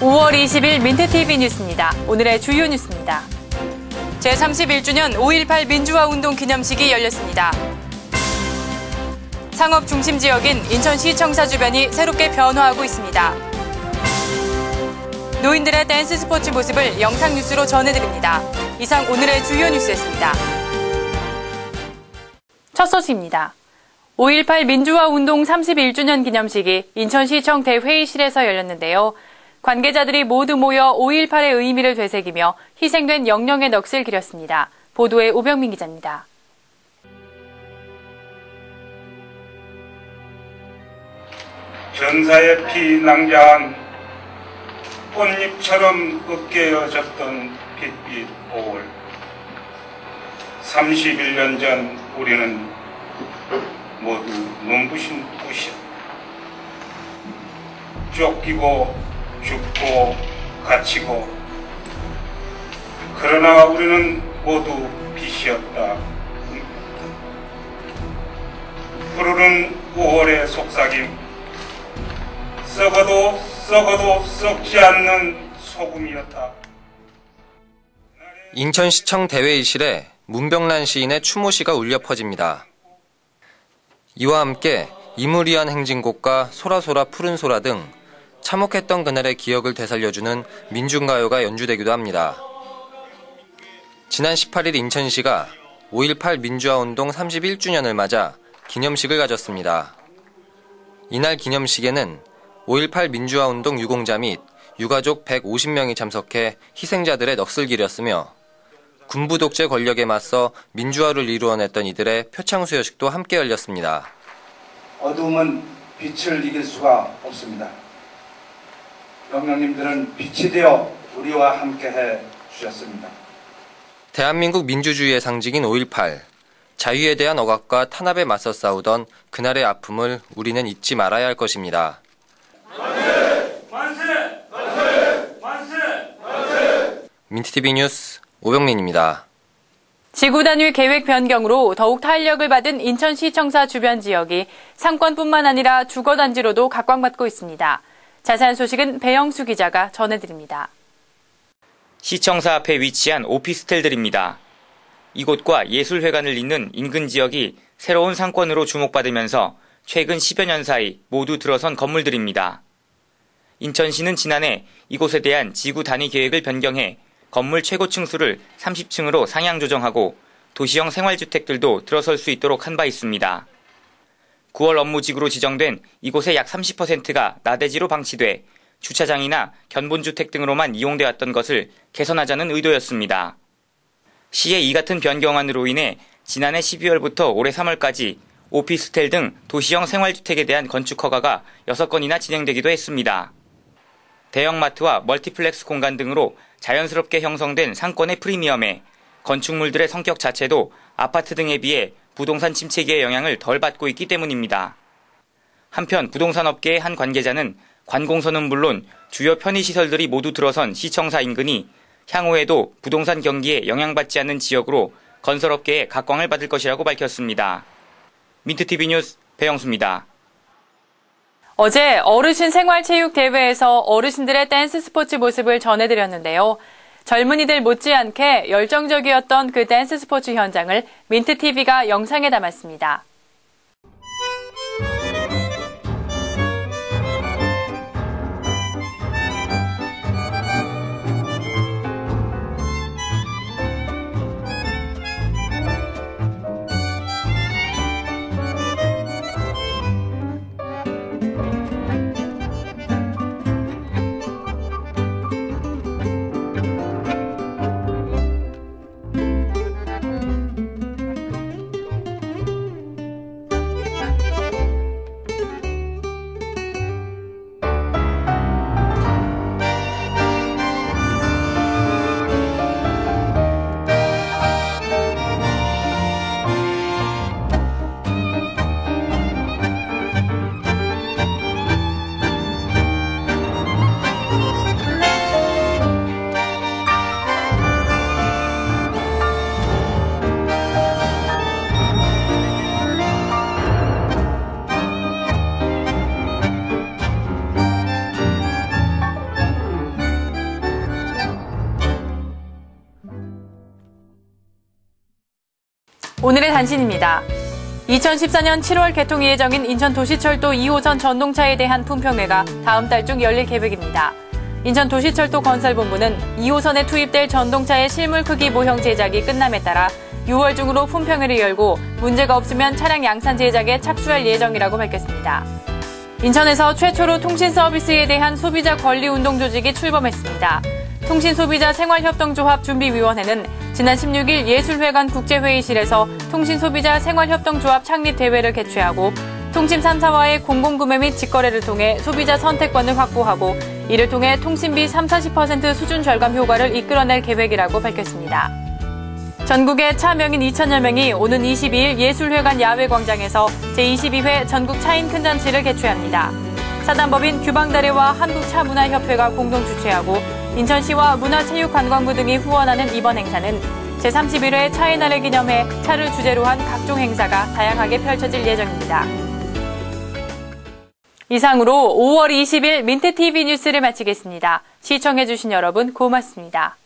5월 20일 민트TV 뉴스입니다. 오늘의 주요 뉴스입니다. 제31주년 5.18 민주화 운동 기념식이 열렸습니다. 상업 중심 지역인 인천시청사 주변이 새롭게 변화하고 있습니다. 노인들의 댄스 스포츠 모습을 영상 뉴스로 전해드립니다. 이상 오늘의 주요 뉴스였습니다. 첫 소식입니다. 5.18 민주화 운동 31주년 기념식이 인천시청 대회의실에서 열렸는데요. 관계자들이 모두 모여 5.18의 의미를 되새기며 희생된 영령의 넋을 기렸습니다. 보도에 오병민 기자입니다. 전사의 피 낭자한 꽃잎처럼 으깨어졌던 빛빛 5월 31년 전 우리는 모두 눈부신 꽃이었다. 쫓기고 죽고 갇히고 그러나 우리는 모두 빛이었다. 푸르른 5월의 속삭임 썩어도 썩어도 썩지 않는 소금이었다. 인천시청 대회의실에 문병란 시인의 추모시가 울려 퍼집니다. 이와 함께 이무리한 행진곡과 소라소라 푸른 소라 등 참혹했던 그날의 기억을 되살려주는 민중가요가 연주되기도 합니다. 지난 18일 인천시가 5.18 민주화운동 31주년을 맞아 기념식을 가졌습니다. 이날 기념식에는 5.18 민주화운동 유공자 및 유가족 150명이 참석해 희생자들의 넋을 기렸으며 군부 독재 권력에 맞서 민주화를 이루어냈던 이들의 표창 수여식도 함께 열렸습니다. 어둠은 빛을 이길 수가 없습니다. 영령님들은 빛이 되어 우리와 함께해 주셨습니다. 대한민국 민주주의의 상징인 5.18. 자유에 대한 억압과 탄압에 맞서 싸우던 그날의 아픔을 우리는 잊지 말아야 할 것입니다. 만세! 만세! 만세! 만세! 민트TV 뉴스 오병민입니다. 지구 단위 계획 변경으로 더욱 탄력을 받은 인천시청사 주변 지역이 상권뿐만 아니라 주거 단지로도 각광받고 있습니다. 자세한 소식은 배영수 기자가 전해드립니다. 시청사 앞에 위치한 오피스텔들입니다. 이곳과 예술회관을 잇는 인근 지역이 새로운 상권으로 주목받으면서 최근 10여 년 사이 모두 들어선 건물들입니다. 인천시는 지난해 이곳에 대한 지구 단위 계획을 변경해 건물 최고층 수를 30층으로 상향 조정하고 도시형 생활주택들도 들어설 수 있도록 한 바 있습니다. 9월 업무지구로 지정된 이곳의 약 30%가 나대지로 방치돼 주차장이나 견본주택 등으로만 이용돼 왔던 것을 개선하자는 의도였습니다. 시의 이 같은 변경안으로 인해 지난해 12월부터 올해 3월까지 오피스텔 등 도시형 생활주택에 대한 건축 허가가 6건이나 진행되기도 했습니다. 대형마트와 멀티플렉스 공간 등으로 자연스럽게 형성된 상권의 프리미엄에 건축물들의 성격 자체도 아파트 등에 비해 부동산 침체기의 영향을 덜 받고 있기 때문입니다. 한편 부동산 업계의 한 관계자는 관공서는 물론 주요 편의시설들이 모두 들어선 시청사 인근이 향후에도 부동산 경기에 영향받지 않는 지역으로 건설업계의 각광을 받을 것이라고 밝혔습니다. 민트TV 뉴스 배영수입니다. 어제 어르신 생활체육대회에서 어르신들의 댄스 스포츠 모습을 전해드렸는데요. 젊은이들 못지않게 열정적이었던 그 댄스 스포츠 현장을 민트TV가 영상에 담았습니다. 오늘의 단신입니다. 2014년 7월 개통 예정인 인천도시철도 2호선 전동차에 대한 품평회가 다음 달 중 열릴 계획입니다. 인천도시철도 건설본부는 2호선에 투입될 전동차의 실물 크기 모형 제작이 끝남에 따라 6월 중으로 품평회를 열고 문제가 없으면 차량 양산 제작에 착수할 예정이라고 밝혔습니다. 인천에서 최초로 통신 서비스에 대한 소비자 권리 운동 조직이 출범했습니다. 통신소비자 생활협동조합 준비위원회는 지난 16일 예술회관 국제회의실에서 통신소비자 생활협동조합 창립 대회를 개최하고 통신 3사와의 공공구매 및 직거래를 통해 소비자 선택권을 확보하고 이를 통해 통신비 3, 40% 수준 절감 효과를 이끌어낼 계획이라고 밝혔습니다. 전국의 차 명인 2천여 명이 오는 22일 예술회관 야외광장에서 제22회 전국 차인 큰 잔치를 개최합니다. 사단법인 규방다리와 한국차문화협회가 공동 주최하고 인천시와 문화체육관광부 등이 후원하는 이번 행사는 제31회 차의 날을 기념해 차를 주제로 한 각종 행사가 다양하게 펼쳐질 예정입니다. 이상으로 5월 20일 민트TV 뉴스를 마치겠습니다. 시청해주신 여러분 고맙습니다.